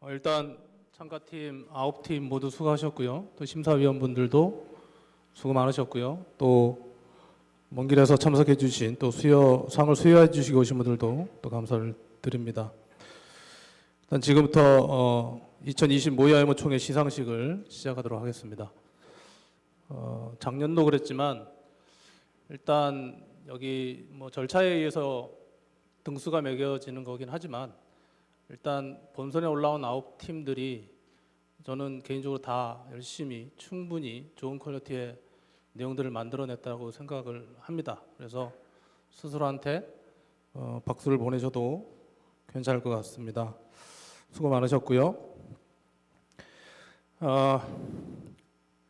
어, 일단 참가팀 9팀 모두 수고하셨고요. 또 심사위원분들도 수고 많으셨고요. 또 먼 길에서 참석해 주신 또 수여 상을 수여해 주시고 오신 분들도 또 감사를 드립니다. 일단 지금부터 어, 2020 모야이모 총회 시상식을 시작하도록 하겠습니다. 어, 작년도 그랬지만 일단 여기 뭐 절차에 의해서 등수가 매겨지는 거긴 하지만 일단 본선에 올라온 아홉 팀들이 저는 개인적으로 다 열심히 충분히 좋은 퀄리티의 내용들을 만들어냈다고 생각을 합니다. 그래서 스스로한테 어, 박수를 보내셔도 괜찮을 것 같습니다. 수고 많으셨고요. 어,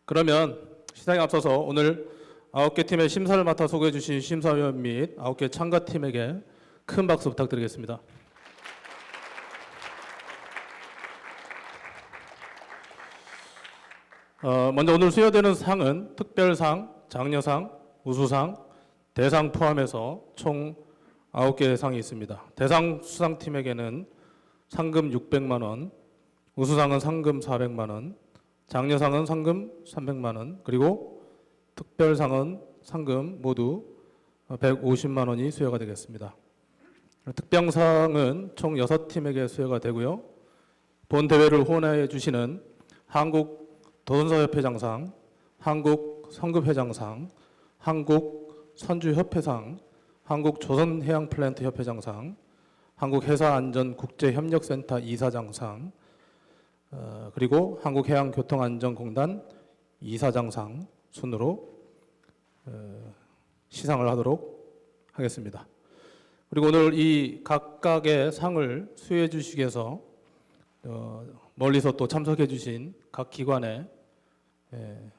그러면 시상에 앞서서 오늘 아홉 개 팀의 심사를 맡아 소개해 주신 심사위원 및 아홉 개 참가팀에게 큰 박수 부탁드리겠습니다. 어, 먼저 오늘 수여되는 상은 특별상, 장려상, 우수상, 대상 포함해서 총 9개의 상이 있습니다. 대상 수상팀에게는 상금 600만 원, 우수상은 상금 400만 원, 장려상은 상금 300만 원, 그리고 특별상은 상금 모두 150만 원이 수여가 되겠습니다. 특병상은 총 6팀에게 수여가 되고요. 본 대회를 후원해 주시는 한국 도전사협회장상, 한국 성급회장상, 한국 선주협회상, 한국 조선해양플랜트 협회장상, 한국 해사안전국제협력센터 이사장상, 어, 그리고 한국해양교통안전공단 이사장상 순으로 어, 시상을 하도록 하겠습니다. 그리고 오늘 이 각각의 상을 수여해 주시기 위해서 어, 멀리서 또 참석해 주신 각 기관의 예,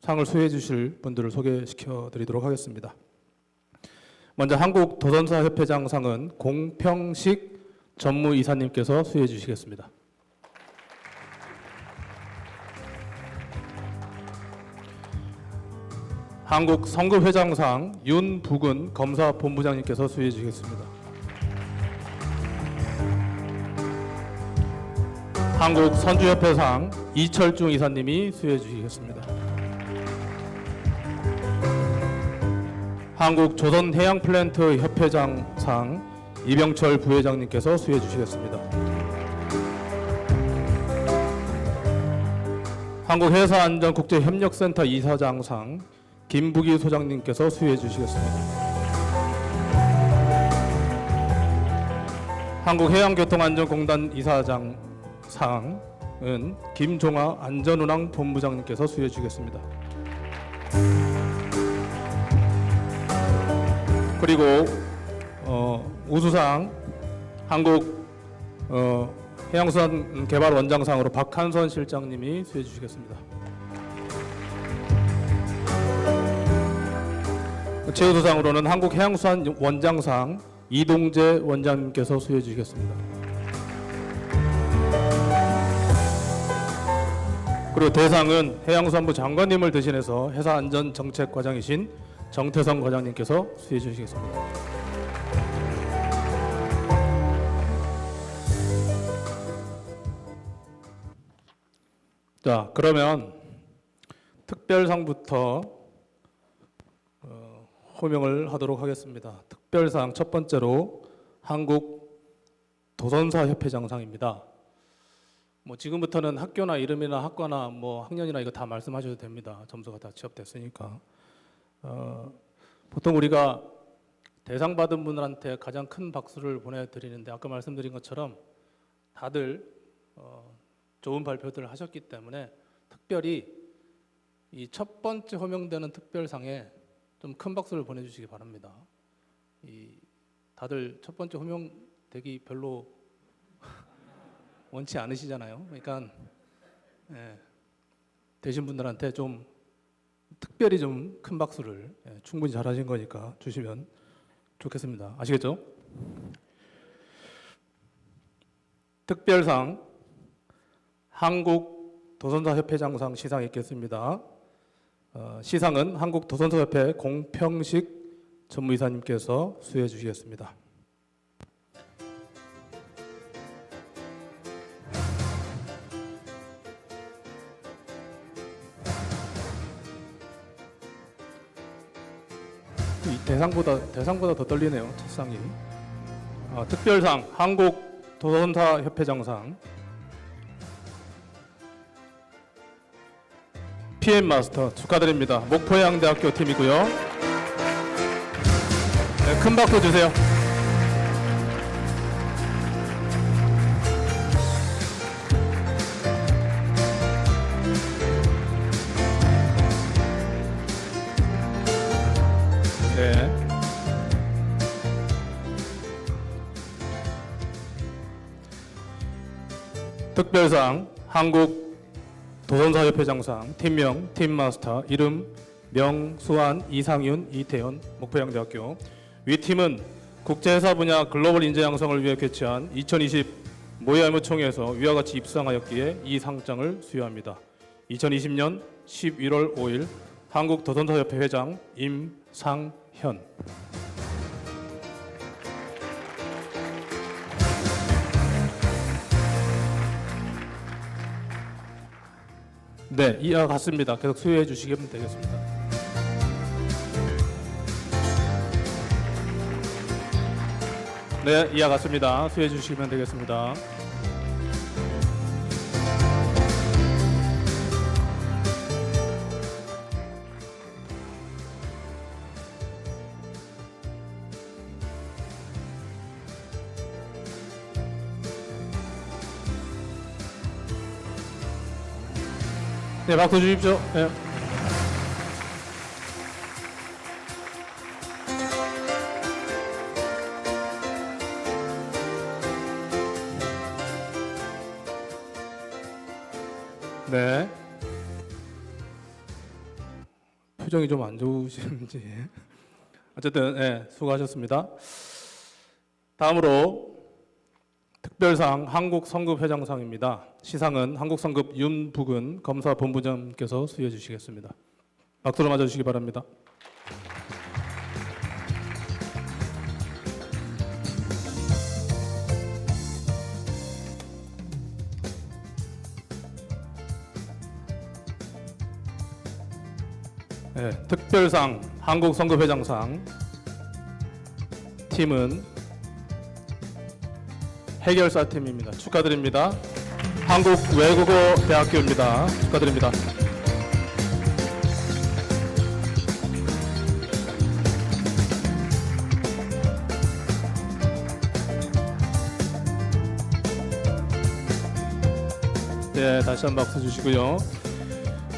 상을 수여해 주실 분들을 소개시켜 드리도록 하겠습니다. 먼저 한국 도전사 협회장 상은 공평식 전무 이사님께서 수여해 주시겠습니다. 한국 성급회장상 윤부근 검사 본부장님께서 수여해 주시겠습니다. 한국 선주협회상 이철중 이사님이 수여해 주시겠습니다. 한국 조선해양플랜트 협회장상 이병철 부회장님께서 수여해 주시겠습니다. 한국해사안전국제협력센터 이사장상 김부기 소장님께서 수여해 주시겠습니다. 한국해양교통안전공단 이사장 상은 김종아 안전운항 본부장님께서 수여해 주겠습니다. 그리고 어, 우수상 한국 어, 해양수산 개발 원장상으로 박한선 실장님이 수여해 주시겠습니다. 최우수상으로는 한국 해양수산 원장상 이동재 원장님께서 수여해 주시겠습니다. 그리고 대상은 해양수산부 장관님을 대신해서 해사안전 정책 과장이신 정태성 과장님께서 수여해 주시겠습니다. 자, 그러면 특별상부터 어, 호명을 하도록 하겠습니다. 특별상 첫 번째로 한국 도선사 협회장상입니다. 뭐 지금부터는 학교나 이름이나 학과나 뭐 학년이나 이거 다 말씀하셔도 됩니다. 점수가 다 취업됐으니까. 어, 보통 우리가 대상 받은 분들한테 가장 큰 박수를 보내드리는데 아까 말씀드린 것처럼 다들 어, 좋은 발표들을 하셨기 때문에 특별히 이 첫 번째 호명되는 특별상에 좀 큰 박수를 보내주시기 바랍니다. 이 다들 첫 번째 호명되기 별로 원치 않으시잖아요. 그러니까 예, 되신 분들한테 좀 특별히 좀 큰 박수를 예, 충분히 잘하신 거니까 주시면 좋겠습니다. 아시겠죠? 특별상 한국 도선사 협회장상 시상이 있겠습니다. 어, 시상은 한국 도선사 협회 공평식 전무이사님께서 수여해 주시겠습니다. 대상보다 대상보다 더 떨리네요. 첫 상이. 아, 특별상 한국 도선사 협회장상 PM 마스터 축하드립니다. 목포해양대학교 팀이고요. 네, 큰 박수 주세요. 특별상 한국 도전사협회장상 팀명 팀마스터 이름 명수환 이상윤 이태현 목포양대학교 위 팀은 국제회사 분야 글로벌 인재 양성을 위해 개최한 2020 모야무 총회에서 위와 같이 입상하였기에 이 상장을 수여합니다. 2020년 11월 5일 한국 도전사협회 회장 임상현 네, 이와 같습니다. 계속 수여해 주시면 되겠습니다. 네, 이와 같습니다. 수여해 주시면 되겠습니다. 네, 박수 주십시오. 네. 네. 표정이 좀 안 좋으신지. 어쨌든 네, 수고하셨습니다. 다음으로 특별상 한국성급회장상입니다. 시상은 한국성급 윤북은 검사본부장께서 수여해 주시겠습니다. 박수로 맞아주시기 바랍니다. 네, 특별상 한국성급회장상 팀은 해결사 팀입니다. 축하드립니다. 한국 외국어 대학교입니다. 축하드립니다. 네, 다시 한번 박수 주시고요.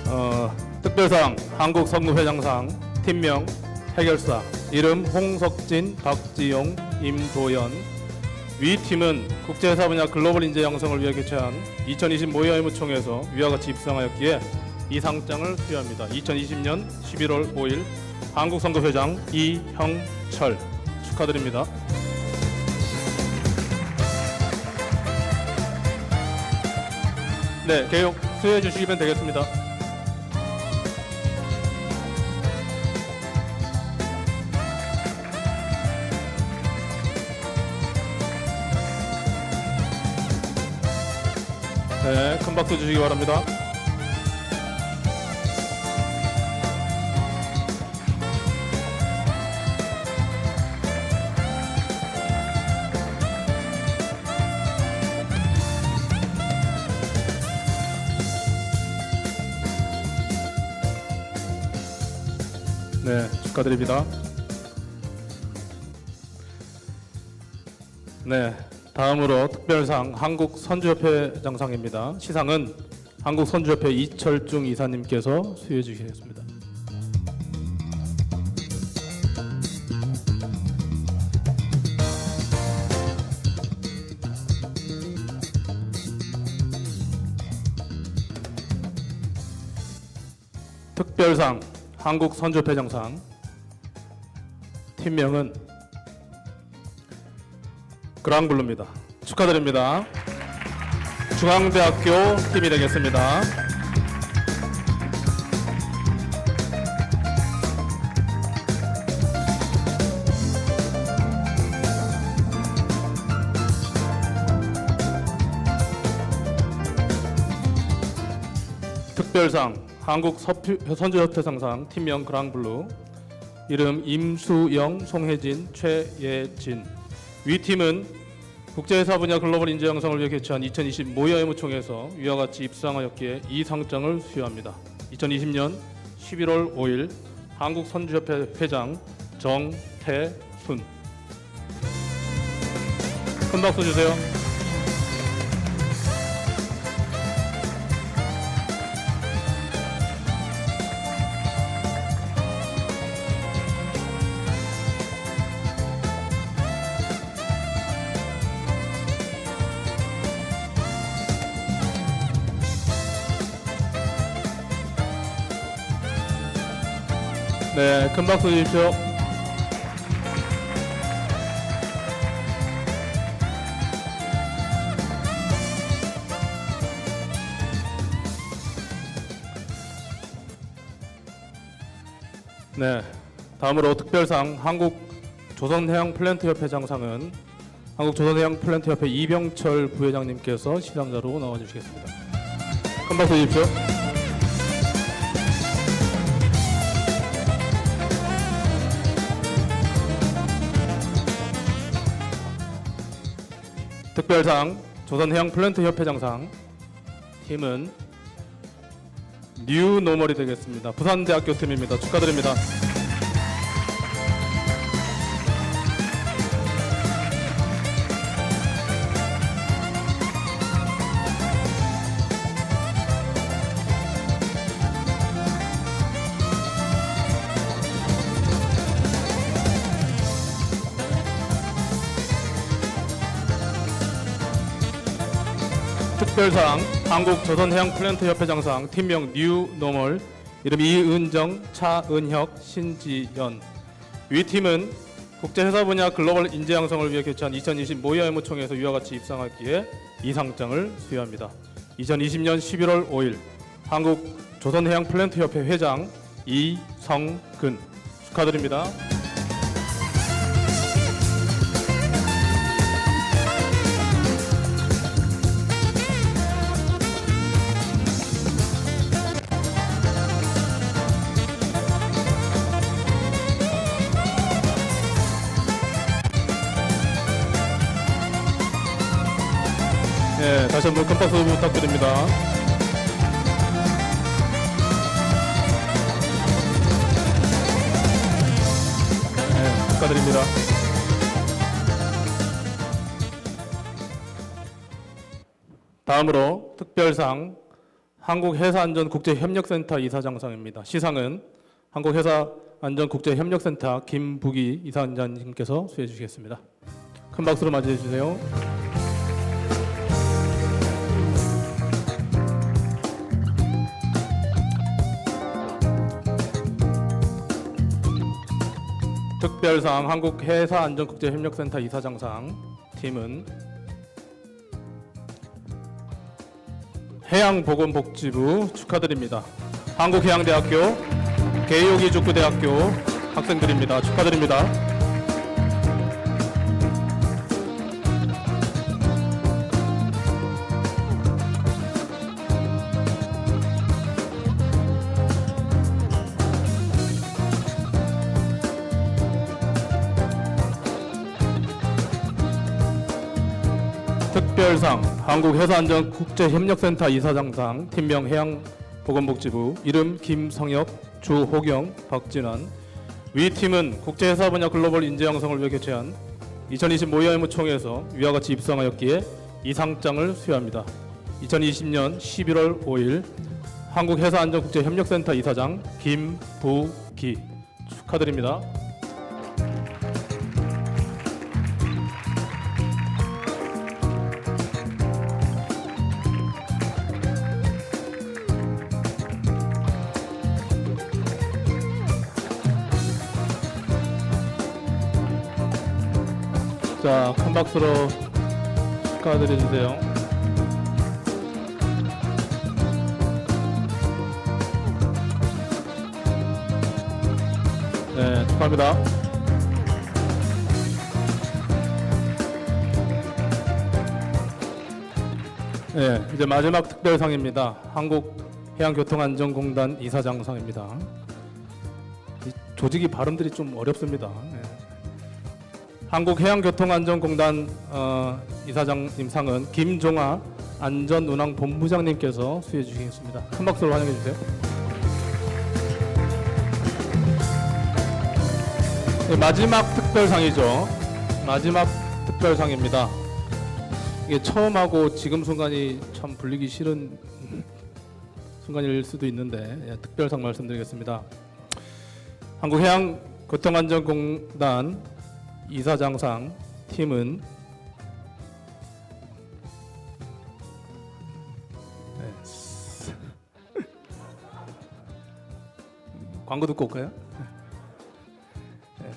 어, 특별상 한국 성무회장상 팀명 해결사 이름 홍석진, 박지용, 임도연 위 팀은 국제회사 분야 글로벌 인재 양성을 위해 개최한 2020 모의무총회에서 위와 같이 입상하였기에 이 상장을 수여합니다. 2020년 11월 5일 한국선거회장 이형철 축하드립니다. 네, 개요 수여해 주시면 되겠습니다. 박수 주시기 바랍니다. 네, 축하드립니다. 네, 다음으로 특별상 한국 선주협회 장상입니다. 시상은 한국 선주협회 이철중 이사님께서 수여해 주시겠습니다. 특별상 한국 선주협회 장상 팀명은 그랑블루입니다. 축하드립니다. 중앙대학교 팀이 되겠습니다. 특별상 한국 선주협회상상 팀명 그랑블루 이름 임수영, 송혜진, 최예진. 위 팀은 국제회사 분야 글로벌 인재 양성을 위해 개최한 2020 모야 의무총회에서 위와 같이 입상하였기에 이 상장을 수여합니다. 2020년 11월 5일 한국 선주협회 회장 정태순. 큰 박수 주세요. 네, 큰 박수 주십시오. 네, 다음으로 특별상 한국 조선해양 플랜트 협회 장상은 한국 조선해양 플랜트 협회 이병철 부회장님께서 시상자로 나와주시겠습니다. 큰 박수 주십시오. 특별상 조선해양 플랜트 협회 장상 팀은 뉴 노멀이 되겠습니다. 부산대학교 팀입니다. 축하드립니다. 특별상 한국 조선해양 플랜트 협회 장상 팀명 뉴 노멀 이름 이은정, 차은혁, 신지연 위 팀은 국제회사 분야 글로벌 인재 양성을 위해 개최한 2020 모야 의무총회에서 위와 같이 입상하기에 이 상장을 수여합니다. 2020년 11월 5일 한국 조선해양 플랜트 협회 회장 이성근 축하드립니다. 박수 부탁드립니다. 네, 축하드립니다. 다음으로 특별상 한국회사안전국제협력센터 이사장상입니다. 시상은 한국회사안전국제협력센터 김부기 이사장님께서 수해 주시겠습니다. 큰 박수로 맞이해 주세요. 특별상 한국회사안전국제협력센터 이사장상 팀은 해양보건복지부 축하드립니다. 한국해양대학교, 개요기축구대학교 학생들입니다. 축하드립니다. 특별상 한국해사안전국제협력센터 이사장상 팀명 해양보건복지부 이름 김성혁, 주호경, 박진환 위 팀은 국제회사 분야 글로벌 인재 양성을 위해 개최한 2020 모야 의무총회에서 위와 같이 입상하였기에 이 상장을 수여합니다. 2020년 11월 5일 한국해사안전국제협력센터 이사장 김부기 축하드립니다. 자, 큰 박수로 축하드려 주세요. 네, 축하합니다. 네, 이제 마지막 특별상입니다. 한국해양교통안전공단 이사장상입니다. 이 조직이 발음들이 좀 어렵습니다. 예. 한국해양교통안전공단 어, 이사장님 상은 김종아 안전운항본부장님께서 수여해 주시겠습니다. 큰 박수로 환영해 주세요. 네, 마지막 특별상이죠. 마지막 특별상입니다. 이게 처음 하고 지금 순간이 참 불리기 싫은 순간일 수도 있는데 예, 특별상 말씀드리겠습니다. 한국해양교통안전공단 이사장상 팀은 네. 광고 듣고 올까요? 네.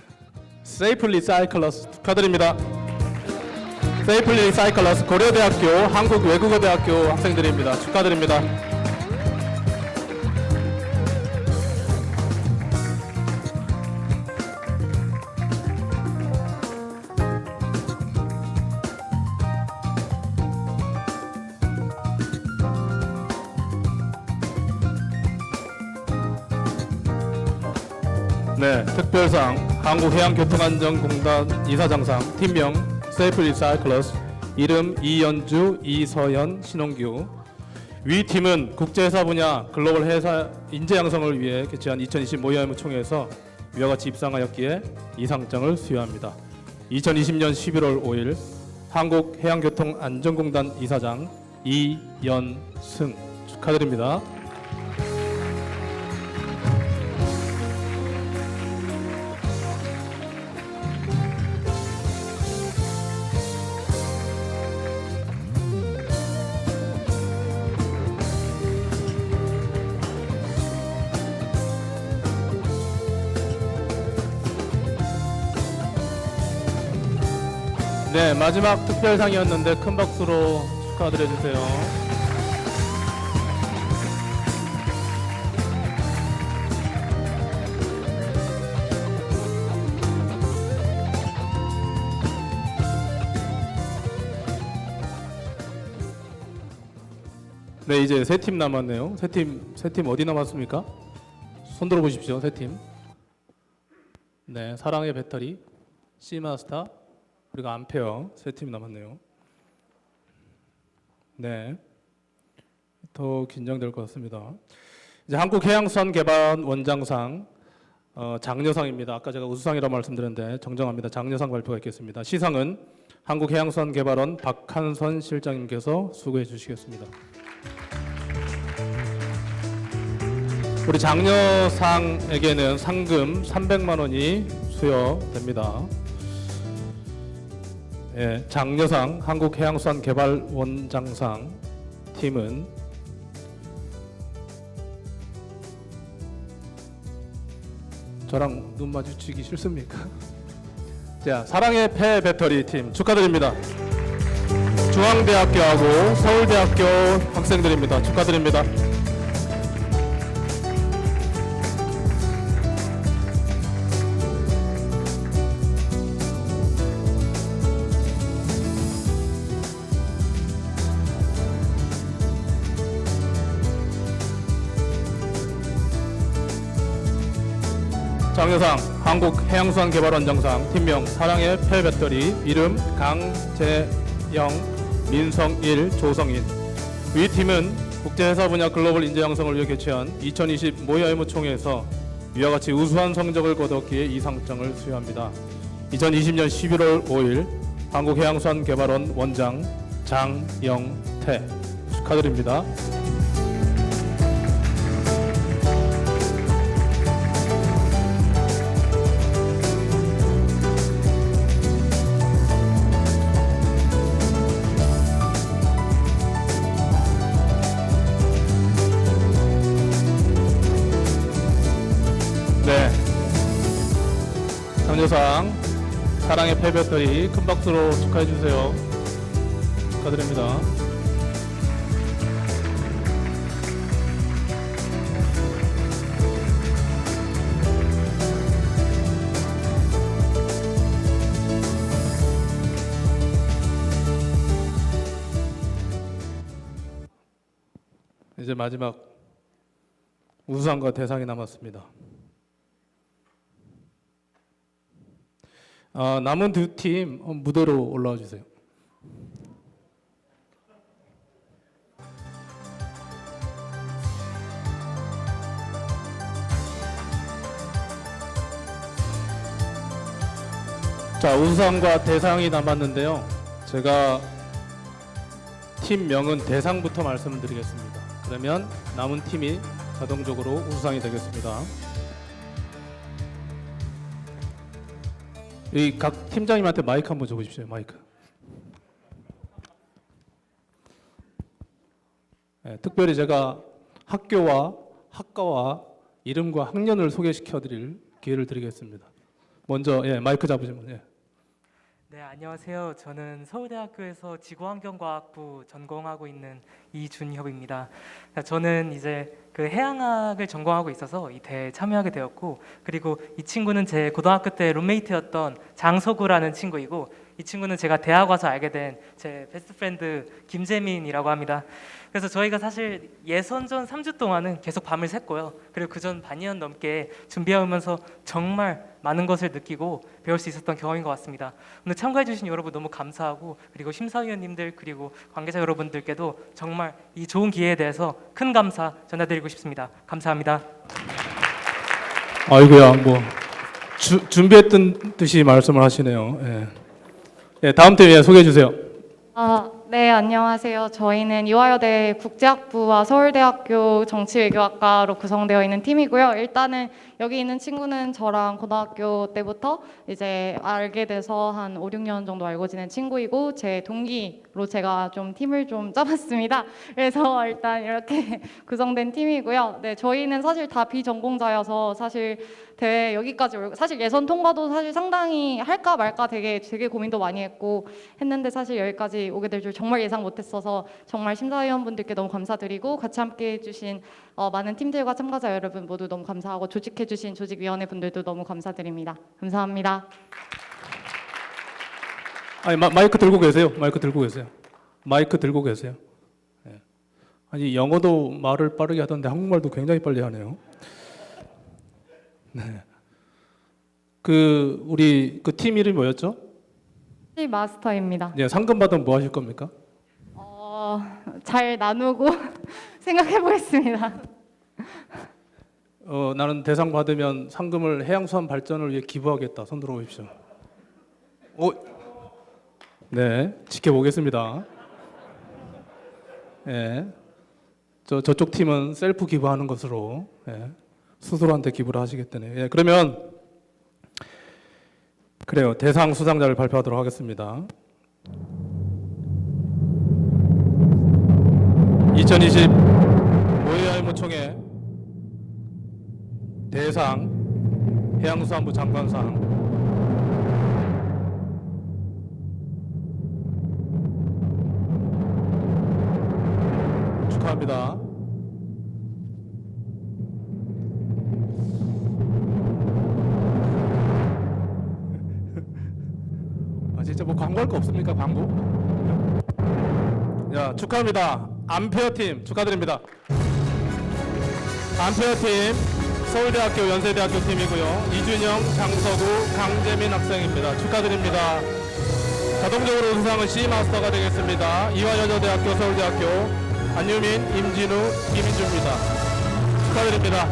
세이플리 사이클러스 축하드립니다. 세이플리 사이클러스 고려대학교 한국외국어대학교 학생들입니다. 축하드립니다. 한국해양교통안전공단 이사장상 팀명 세이플 리 사이클러스 이름 이연주, 이서연, 신홍규 위 팀은 국제회사 분야 글로벌 회사 인재 양성을 위해 개최한 2020 모의아이무 총회에서 위와 같이 입상하였기에 이 상장을 수여합니다. 2020년 11월 5일 한국해양교통안전공단 이사장 이연승 축하드립니다. 마지막 특별상이었는데 큰 박수로 축하드려 주세요. 네, 이제 세 팀 남았네요. 세 팀, 세 팀 어디 남았습니까? 손 들어 보십시오. 세 팀. 네, 사랑의 배터리, 시마스타, 그리고 암페어 세팀 남았네요. 네, 더 긴장될 것 같습니다. 이제 한국해양수산 개발 원장상 어, 장려상입니다. 아까 제가 우수상이라고 말씀드렸는데 정정합니다. 장려상 발표가 있겠습니다. 시상은 한국해양수산개발원 박한선 실장님께서 수고해 주시겠습니다. 우리 장려상에게는 상금 300만 원이 수여됩니다. 예, 장려상 한국해양수산개발원장상 팀은 저랑 눈 마주치기 싫습니까? 자, 사랑의 폐 배터리 팀 축하드립니다. 중앙대학교하고 서울대학교 학생들입니다. 축하드립니다. 장려상 한국해양수산개발원장상 팀명 사랑의 폐배터리 이름 강재영 민성일 조성인 위 팀은 국제회사 분야 글로벌 인재 양성을 위해 개최한 2020 모의아이무 총회에서 위와 같이 우수한 성적을 거뒀기에 이 상장을 수여합니다. 2020년 11월 5일 한국해양수산개발원 원장 장영태 축하드립니다. 장려상 사랑의 패배터리 큰 박수로 축하해 주세요. 축하드립니다. 이제 마지막 우수상과 대상이 남았습니다. 아, 남은 두 팀 무대로 올라와 주세요. 자, 우수상과 대상이 남았는데요. 제가 팀명은 대상부터 말씀을 드리겠습니다. 그러면 남은 팀이 자동적으로 우수상이 되겠습니다. 이 각 팀장님한테 마이크 한번 줘 보십시오. 마이크. 예, 특별히 제가 학교와 학과와 이름과 학년을 소개시켜 드릴 기회를 드리겠습니다. 먼저 예, 마이크 잡으시면 예. 네, 안녕하세요. 저는 서울대학교에서 지구환경과학부 전공하고 있는 이준협입니다. 저는 이제 그 해양학을 전공하고 있어서 이 대회에 참여하게 되었고, 그리고 이 친구는 제 고등학교 때 룸메이트였던 장서구라는 친구이고, 이 친구는 제가 대학 와서 알게 된 제 베스트 프렌드 김재민이라고 합니다. 그래서 저희가 사실 예선전 3주 동안은 계속 밤을 샜고요. 그리고 그전 반년 넘게 준비하면서 정말 많은 것을 느끼고 배울 수 있었던 경험인 것 같습니다. 오늘 참가해 주신 여러분 너무 감사하고 그리고 심사위원님들 그리고 관계자 여러분들께도 정말 이 좋은 기회에 대해서 큰 감사 전해드리고 싶습니다. 감사합니다. 아이고야 뭐 주, 준비했던 듯이 말씀을 하시네요. 예. 예, 다음 팀 예, 소개해 주세요. 아, 네, 안녕하세요. 저희는 이화여대 국제학부와 서울대학교 정치외교학과로 구성되어 있는 팀이고요. 일단은 여기 있는 친구는 저랑 고등학교 때부터 이제 알게 돼서 한 5, 6년 정도 알고 지낸 친구이고 제 동기로 제가 좀 팀을 좀 짜봤습니다. 그래서 일단 이렇게 구성된 팀이고요. 네, 저희는 사실 다 비전공자여서 사실 대회 여기까지 올 사실 예선 통과도 사실 상당히 할까 말까 되게 되게 고민도 많이 했고 했는데 사실 여기까지 오게 될 줄 정말 예상 못했어서 정말 심사위원분들께 너무 감사드리고 같이 함께 해주신 어, 많은 팀들과 참가자 여러분 모두 너무 감사하고 조직해주신 조직위원회 분들도 너무 감사드립니다. 감사합니다. 아니 마, 마이크 들고 계세요. 마이크 들고 계세요. 마이크 들고 계세요. 예. 아니 영어도 말을 빠르게 하던데 한국말도 굉장히 빨리 하네요. 네. 그 우리 그 팀 이름이 뭐였죠? 시 마스터입니다. 예, 상금 받으면 뭐 하실 겁니까? 어, 잘 나누고 생각해 보겠습니다. 어, 나는 대상 받으면 상금을 해양수산 발전을 위해 기부하겠다. 손 들어 보십시오. 오, 네, 지켜보겠습니다. 예, 저 저쪽 팀은 셀프 기부하는 것으로 예, 스스로한테 기부를 하시겠다네요. 예, 그러면 그래요. 대상 수상자를 발표하도록 하겠습니다. 2020 모의아이무총회 대상 해양수산부 장관상 축하합니다. 아 진짜 뭐 광고할 거 없습니까 광고? 야 축하합니다. 암페어 팀 축하드립니다. 암페어 팀 서울대학교 연세대학교 팀이고요. 이준영, 장서구, 강재민 학생입니다. 축하드립니다. 자동적으로 우수상은 C 마스터가 되겠습니다. 이화여자대학교, 서울대학교 안유민, 임진우, 김인주입니다. 축하드립니다.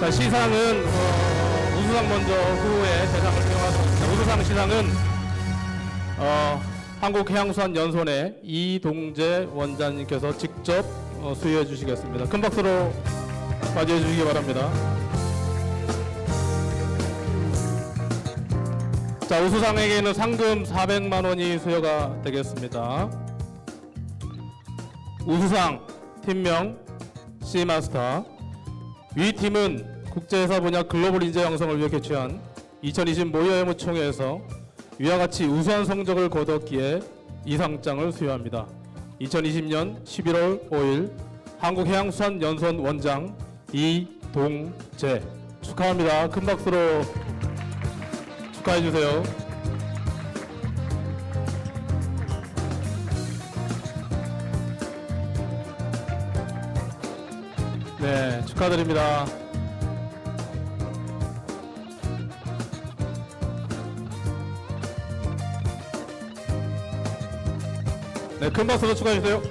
자 시상은 어, 우수상 먼저 후에 대상을 수여하도록. 우수상 시상은 어, 한국해양수산연수원의 이동재 원장님께서 직접 어, 수여해 주시겠습니다. 큰 박수로 맞이해 주시기 바랍니다. 자 우수상에게는 상금 400만 원이 수여가 되겠습니다. 우수상 팀명 C마스터 위 팀은 국제회사 분야 글로벌 인재 양성을 위해 개최한 2020 모여해무 총회에서 위와 같이 우수한 성적을 거뒀기에 이 상장을 수여합니다. 2020년 11월 5일 한국해양수산연수원 원장 이동재 축하합니다. 큰 박수로 축하해 주세요. 네, 축하드립니다. 네, 큰 박수 더 추가해 주세요.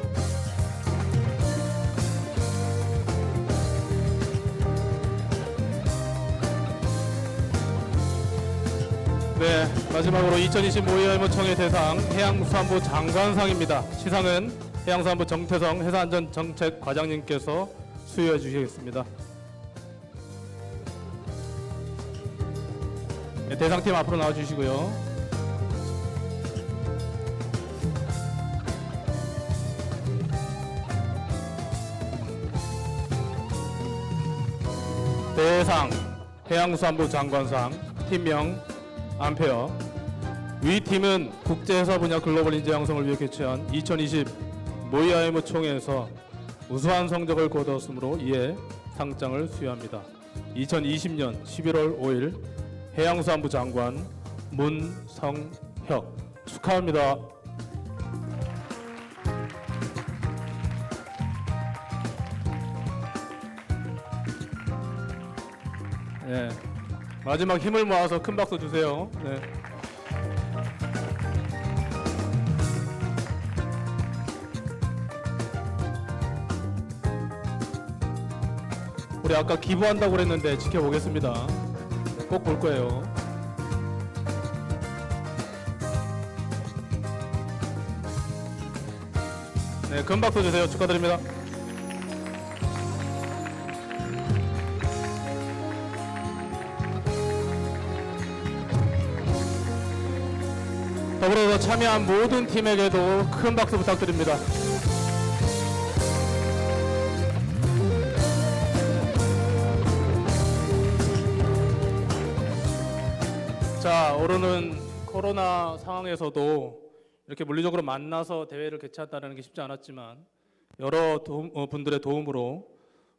네, 마지막으로 2020 모의알모청의 대상 해양수산부 장관상입니다. 시상은 해양수산부 정태성 해산안전정책 과장님께서 수여해 주시겠습니다. 네, 대상팀 앞으로 나와 주시고요. 대상 해양수산부 장관상 팀명 안페어 위 팀은 국제회사 분야 글로벌 인재 양성을 위해 개최한 2020 모이아이모 총회에서 우수한 성적을 거두었으므로 이에 상장을 수여합니다. 2020년 11월 5일 해양수산부 장관 문성혁 축하합니다. 마지막 힘을 모아서 큰 박수 주세요. 네. 우리 아까 기부한다고 그랬는데 지켜보겠습니다. 꼭 볼 거예요. 네, 큰 박수 주세요. 축하드립니다. 더불어서 참여한 모든 팀에게도 큰 박수 부탁드립니다. 자, 오르는 코로나 상황에서도 이렇게 물리적으로 만나서 대회를 개최한다는 게 쉽지 않았지만 여러 도움- 어, 분들의 도움으로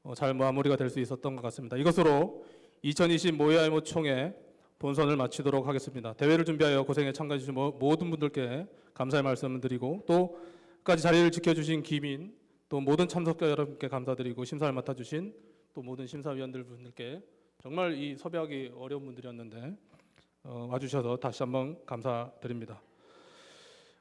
어, 잘 마무리가 될 수 있었던 것 같습니다. 이것으로 2020 모야이모 총회 본선을 마치도록 하겠습니다. 대회를 준비하여 고생에 참가해 주신 모- 모든 분들께 감사의 말씀을 드리고 또 끝까지 자리를 지켜주신 기민 또 모든 참석자 여러분께 감사드리고 심사를 맡아주신 또 모든 심사위원들 분들께 정말 이 섭외하기 어려운 분들이었는데 어, 와주셔서 다시 한번 감사드립니다.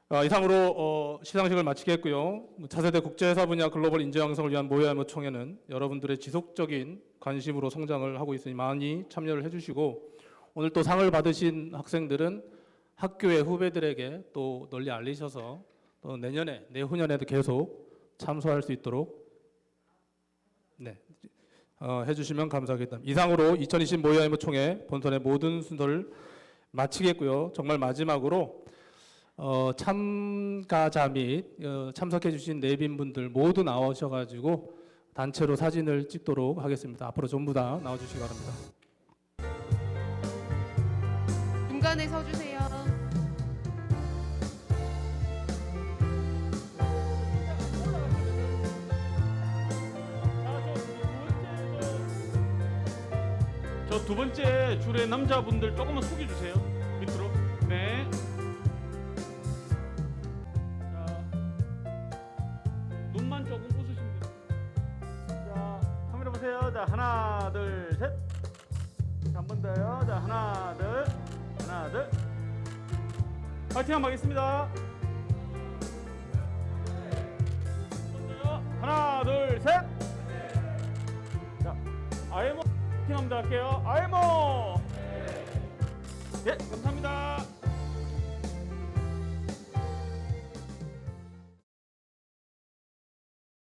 아, 이상으로 어, 시상식을 마치겠고요. 차세대 국제회사 분야 글로벌 인재 양성을 위한 모야모 총회는 여러분들의 지속적인 관심으로 성장을 하고 있으니 많이 참여를 해주시고 오늘 또 상을 받으신 학생들은 학교의 후배들에게 또 널리 알리셔서 또 내년에 내후년에도 계속 참석할 수 있도록 네 어, 해주시면 감사하겠습니다. 이상으로 2020 모야모 총회 본선의 모든 순서를 마치겠고요. 정말 마지막으로 어, 참가자 및 어, 참석해주신 내빈 분들 모두 나오셔가지고 단체로 사진을 찍도록 하겠습니다. 앞으로 전부 다 나와주시기 바랍니다. 중간에 서주세요. 저 두 번째 줄에 남자분들 조금만 숙여주세요. 파이팅 한번 하겠습니다.